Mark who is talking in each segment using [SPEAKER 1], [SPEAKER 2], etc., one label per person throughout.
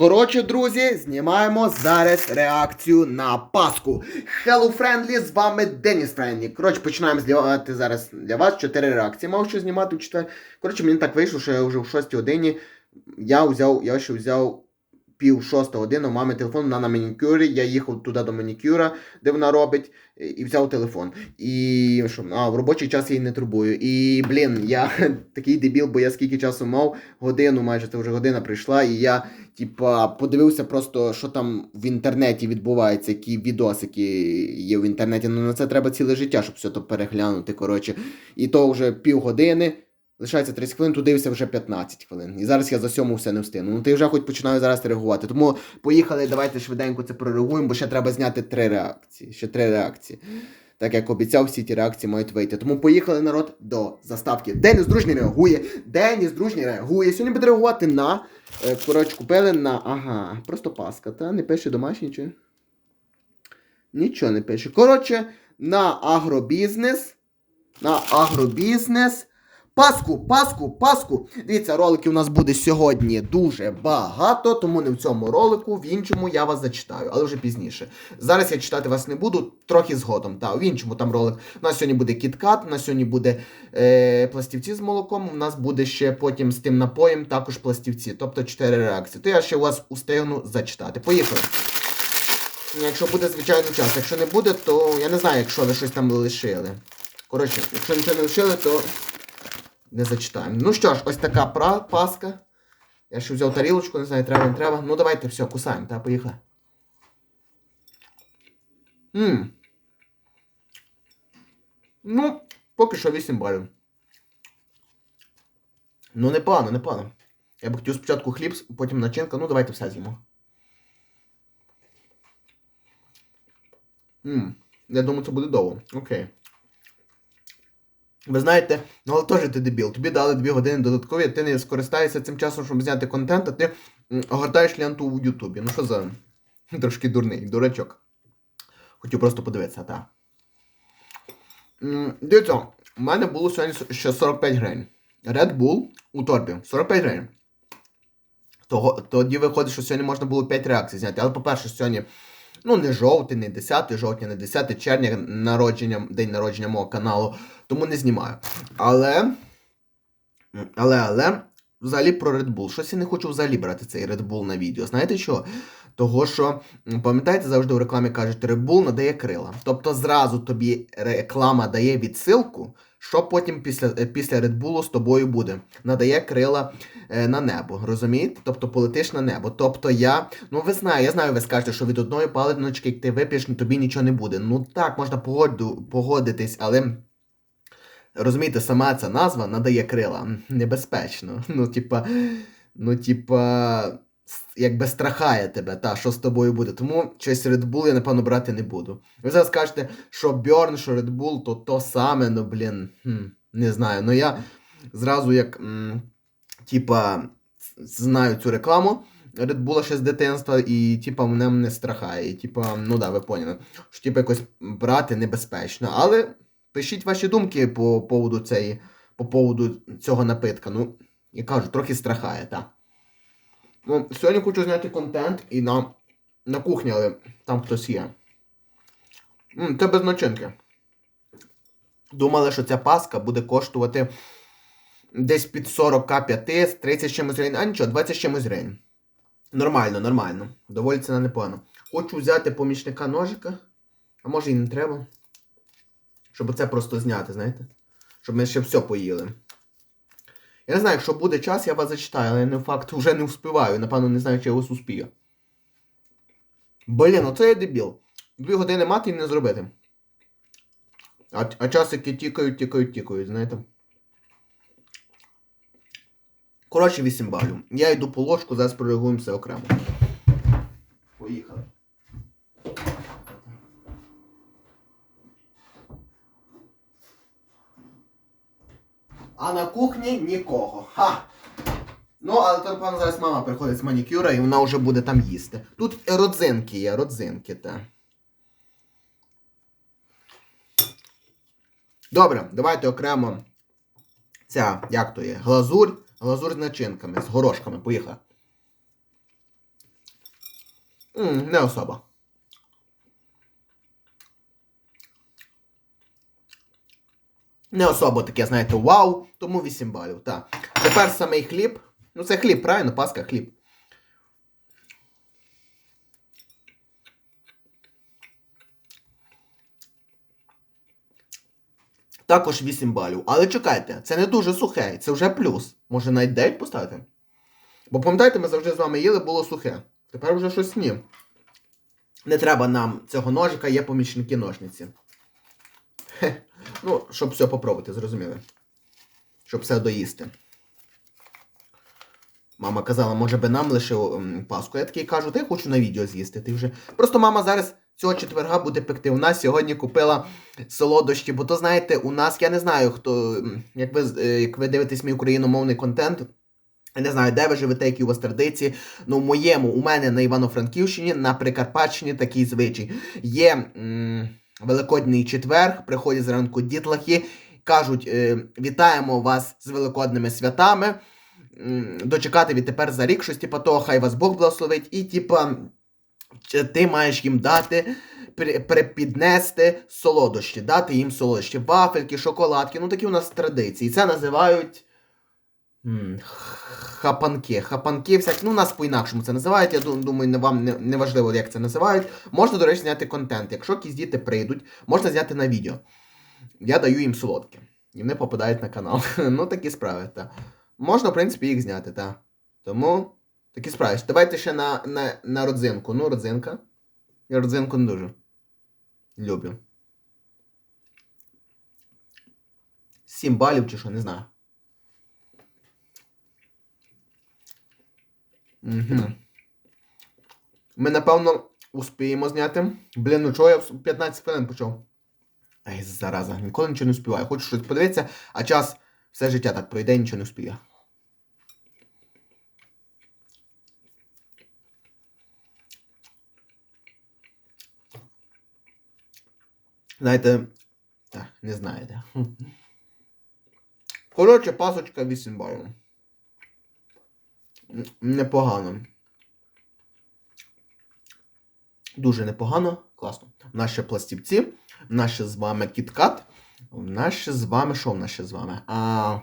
[SPEAKER 1] Коротше, друзі, знімаємо зараз реакцію на Пасху. Hello Friendly, з вами Деніс Френдлі. Коротше, починаємо знімати зараз для вас чотири реакції. Мав що знімати в четвер. Коротше, мені так вийшло, що я вже в 6 годині. Я взяв, я ще взяв пів шоста години у мами телефон, вона на манікюрі. Я їхав туди до манікюра, де вона робить, і- і взяв телефон. І що, а, в робочий час я її не турбую. І, блін, я такий дебіл, бо я скільки часу мав, годину майже це вже година прийшла, і я, типа, подивився просто, що там в інтернеті відбувається, які відосики є в інтернеті. Ну на це треба ціле життя, щоб все то переглянути. Коротше. І то вже півгодини. Лишається 30 хвилин, тут дивився вже 15 хвилин. І зараз я за сьому все не встигну. Ну ти вже хоч починаю зараз реагувати. Тому поїхали, давайте швиденько це прореагуємо, бо ще треба зняти три реакції. Ще три реакції. Так як обіцяв, всі ті реакції мають вийти. Тому поїхали народ до заставки. Деніс дружній реагує. Деніс дружній реагує. Сьогодні буде реагувати на. Коротше, купили на. Ага, просто паска, та? Не пише домашній нічого. Нічого не пише. Коротше, на агробізнес. На агробізнес. Паску, паску, паску. Дивіться, роликів у нас буде сьогодні дуже багато, тому не в цьому ролику, в іншому я вас зачитаю, але вже пізніше. Зараз я читати вас не буду, трохи згодом. Та, в іншому там ролик. У нас сьогодні буде кіткат, у нас сьогодні буде е, пластівці з молоком, у нас буде ще потім з тим напоєм також пластівці, тобто 4 реакції. То я ще вас устигну зачитати. Поїхали. Якщо буде, звичайно, час. Якщо не буде, то я не знаю, якщо ви щось там лишили. Коротше, якщо нічого не лишили, то не зачитаємо. Ну що ж, ось така паска. Я ще взяв тарілочку, не знаю, треба, не треба. Ну давайте все, кусаємо, та поїхали. Ммм. Ну, поки що 8 балів. Ну, непогано, непогано. Я б хотів спочатку хліб, потім начинка. Ну, давайте все з'їмо. Ммм. Я думаю, це буде довго. Окей. Ви знаєте, ну але теж ти дебіл. Тобі дали 2 години додаткові, ти не скористаєшся цим часом, щоб зняти контент, а ти огортаєш ленту в Ютубі. Ну що за трошки дурний, дурачок. Хотів просто подивитися, так. Дивіться, у мене було сьогодні ще 45 гривень. Red Bull у торбі 45 гривень. Того, тоді виходить, що сьогодні можна було 5 реакцій зняти. Але, по-перше, сьогодні ну, не жовтий, не 10 жовтня, не 10 червня, народження, день народження мого каналу, тому не знімаю. Але. Але, але, взагалі про Red Bull. Щось я не хочу взагалі брати цей Red Bull на відео. Знаєте що? Того, що, пам'ятаєте, завжди в рекламі кажуть, Red Bull надає крила. Тобто зразу тобі реклама дає відсилку, що потім після, е, після Red Bull з тобою буде. Надає крила е, на небо, розумієте? Тобто полетиш на небо. Тобто я, ну ви знаєте, я знаю, ви скажете, що від одної палиночки, як ти вип'єш, тобі нічого не буде. Ну так, можна погоду, погодитись, але. Розумієте, сама ця назва надає крила. Небезпечно. Ну, типа, ну, типа, якби страхає тебе, та, що з тобою буде. Тому щось Red Bull я, напевно, брати не буду. Ви зараз кажете, що Burn, що Red Bull, то то саме, ну, блін, хм, не знаю. Ну я зразу як, типа, знаю цю рекламу. Red Bull ще з дитинства, і типа мене не страхає. І, типа, ну да, ви поняли. Що типа якось брати небезпечно. Але пишіть ваші думки по поводу цієї, по поводу цього напитка. Ну, я кажу, трохи страхає, так. Ну, сьогодні хочу зняти контент і на, на кухні, але там хтось є. М, це без начинки. Думали, що ця паска буде коштувати десь під 45 з 30 чимось гривень. А нічого, 20 чимось гривень. Нормально, нормально. Доволі ціна непогано. Хочу взяти помічника ножика, а може і не треба. Щоб це просто зняти, знаєте? Щоб ми ще все поїли. Я не знаю, якщо буде час, я вас зачитаю, але я не факт вже не вспіваю. Напевно, не знаю, чи я вас успію. Блін, оце я дебіл. Дві години мати і не зробити. А, а часики тікають, тікають, тікають, знаєте. Коротше, 8 балів. Я йду по ложку, зараз прореагуємо все окремо. Поїхали. А на кухні нікого. Ха! Ну, але то, напевно, зараз мама приходить з манікюра і вона вже буде там їсти. Тут родзинки є, родзинки, та. Добре, давайте окремо ця, як то є, глазурь, глазурь з начинками, з горошками. Поїхали. М, не особа. Не особо таке, знаєте, вау, тому 8 балів. Так. Тепер самий хліб. Ну, це хліб, правильно? Паска, хліб. Також 8 балів. Але чекайте, це не дуже сухе, це вже плюс. Може навіть 9 поставити? Бо пам'ятаєте, ми завжди з вами їли, було сухе. Тепер вже щось ні. Не треба нам цього ножика, є помічники ножниці. Хе. Ну, щоб все попробувати, зрозуміли. Щоб все доїсти. Мама казала, може би нам лишив паску. Я такий кажу, та я хочу на відео з'їсти. Ти вже. Просто мама зараз цього четверга буде пекти. У нас сьогодні купила солодощі, бо то знаєте, у нас, я не знаю, хто. Як ви, е, як ви дивитесь мій україномовний контент. Я не знаю, де ви живете, які у вас традиції. Ну, в моєму, у мене на Івано-Франківщині, на Прикарпатщині такий звичай. Є м, Великодній четвер, приходять зранку дітлахи, кажуть, е, вітаємо вас з великодними святами. Дочекати відтепер за рік щось, типа того, хай вас Бог благословить, і типа ти маєш їм дати, при- припіднести солодощі, дати їм солодощі, вафельки, шоколадки, ну такі у нас традиції. Це називають. Хапанки. Хапанки, всякі, ну, нас по-інакшому це називають. Я ду- думаю, вам не, важливо, як це називають. Можна, до речі, зняти контент. Якщо якісь діти прийдуть, можна зняти на відео. Я даю їм солодке. І вони попадають на канал. ну, такі справи, так. Можна, в принципі, їх зняти, так. Тому такі справи. Давайте ще на, на, на родзинку. Ну, родзинка. Я родзинку не дуже. Люблю. Сім балів чи що, не знаю. Угу. Ми, напевно, успіємо зняти. Блін, ну чого я 15 хвилин почав? Ай, зараза, ніколи нічого не успіваю. Хочу щось подивитися, а час все життя так пройде, нічого не успію. Знаєте, так, не знаєте. Коротше, пасочка 8 балів. Непогано. Дуже непогано. Класно. У нас ще пластівці, у нас ще з вами кіткат. У нас ще з вами. Що в нас ще з вами? А...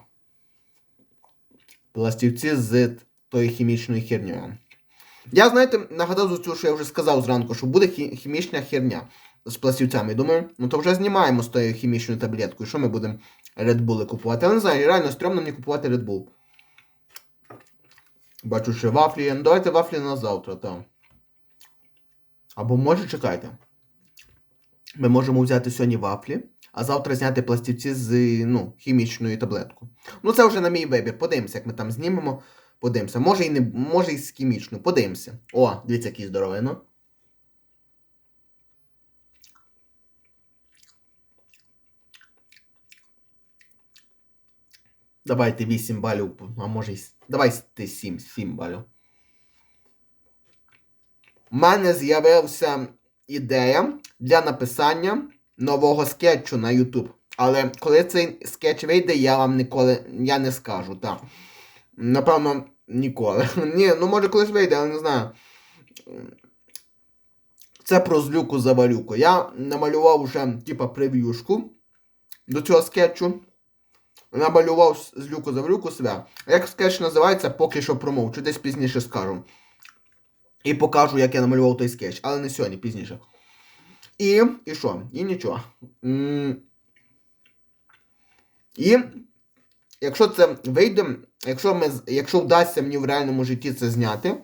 [SPEAKER 1] Пластівці з тою хімічною хернею. Я, знаєте, нагадав за цю, що я вже сказав зранку, що буде хімічна херня з пластівцями. Думаю, ну то вже знімаємо з тою хімічною таблеткою. Що ми будемо Red Bull купувати? Я не знаю, реально стрьомно мені купувати Red Bull. Бачу, що вафлі. є. Ну давайте вафлі на завтра, так. Або може чекайте. Ми можемо взяти сьогодні вафлі, а завтра зняти пластівці з ну, хімічною таблеткою. Ну, це вже на мій вибір. Подивимося, як ми там знімемо. Подивимося. Може і не може і з хімічною. Подивимося. О, дивіться, який здоровий, ну. Давайте 8 балів, а може й. Давайте 7, 7 балів. У мене з'явився ідея для написання нового скетчу на YouTube. Але коли цей скетч вийде, я вам ніколи я не скажу, так. Напевно, ніколи. Ні, ну може колись вийде, але не знаю. Це про злюку завалюку. Я намалював вже, типа, прев'юшку до цього скетчу. Намалював з- злюку завалюку себе. Як скетч називається, поки що промовчу, десь пізніше скажу. І покажу, як я намалював той скетч, але не сьогодні, пізніше. І. І що? І нічого. І. Якщо це вийде, якщо, ми, якщо вдасться мені в реальному житті це зняти,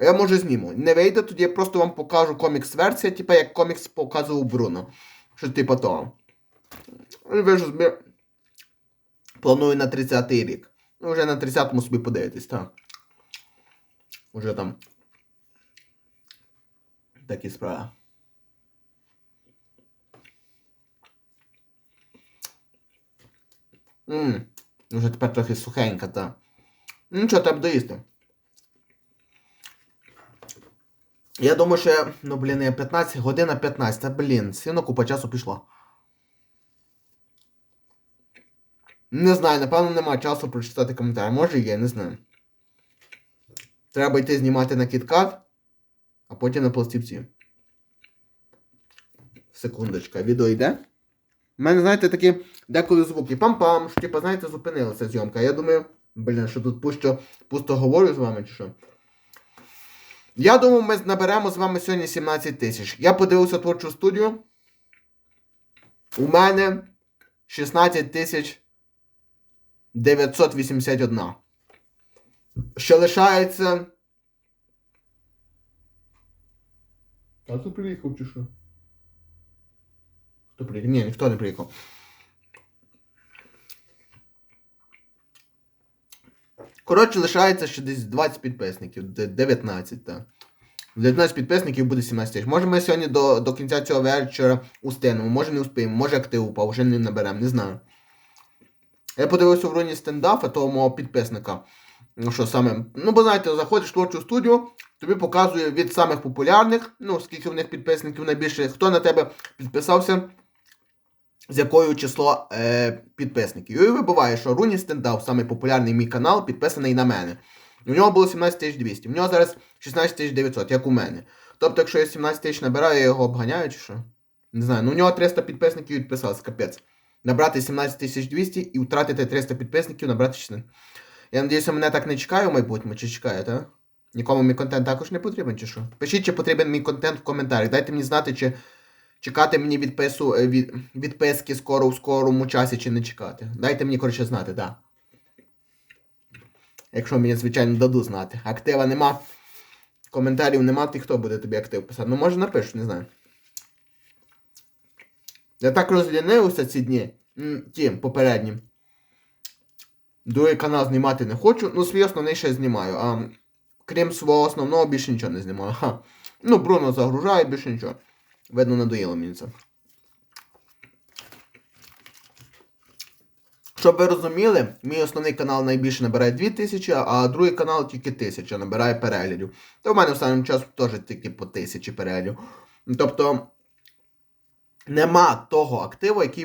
[SPEAKER 1] я може зніму. Не вийде, тоді я просто вам покажу комікс-версія, типу як комікс показував Бруно. Що типу того. Ви ж. Планую на 30-й рік. Ну, вже на 30-му собі подивитись, так. Уже там. Такі справи. Ммм, вже тепер трохи сухенька, та. Ну нічого, треба доїсти. Я думаю, що ну блін, я 15, година 15, та блін, сильно купа часу пішла. Не знаю, напевно, немає часу прочитати коментарі. Може є, не знаю. Треба йти знімати на кіткат. а потім на пластівці. Секундочка, відео йде. У мене, знаєте, такі деколи звуки пам-пам, що типу, знаєте, зупинилася зйомка. Я думаю, блін, що тут пусто, пусто говорю з вами чи що. Я думаю, ми наберемо з вами сьогодні 17 тисяч. Я подивився творчу студію. У мене 16 тисяч 981. Ще лишається. Тато приїхав чи що? Хто приїхав? Ні, ніхто не приїхав. Коротше, лишається ще десь 20 підписників. 19, так. 19 підписників буде 17 тисяч. Може ми сьогодні до, до кінця цього вечора устинемо, може не успіємо, може актив упав, вже не наберемо, не знаю. Я подивився в руні стендафа того мого підписника. Ну що саме, ну бо знаєте, заходиш в творчу студію, тобі показує від самих популярних, ну скільки в них підписників найбільше, хто на тебе підписався, з якою число е, підписників. І вибуває, що Руні Стендап, самий популярний мій канал, підписаний на мене. У нього було 17 200, в нього зараз 16 900, як у мене. Тобто, якщо я 17 тисяч набираю, я його обганяю чи що? Не знаю, ну у нього 300 підписників відписалось, капець. Набрати 17 200 і втратити 300 підписників, набрати 16. Я надіюся, мене так не чекає в майбутньому, чи чекає, так? Нікому мій контент також не потрібен, чи що? Пишіть, чи потрібен мій контент в коментарях. Дайте мені знати, чи чекати мені відпису, е, від, відписки скоро в скорому часі, чи не чекати. Дайте мені, коротше, знати, так. Да. Якщо мені, звичайно, дадуть знати. Актива нема, коментарів нема, ти хто буде тобі актив писати? Ну, може напишу, не знаю. Я так розлінився ці дні, ті попередні. Другий канал знімати не хочу. Ну, свій основний ще знімаю. А крім свого основного, більше нічого не знімаю. Ха. Ну, Бруно загружає, більше нічого. Видно, надоїло мені це. Щоб ви розуміли, мій основний канал найбільше набирає 2000, а другий канал тільки 1000 набирає переглядів. Та в мене в останнім часом теж тільки по 1000 переглядів. Тобто нема того активу, який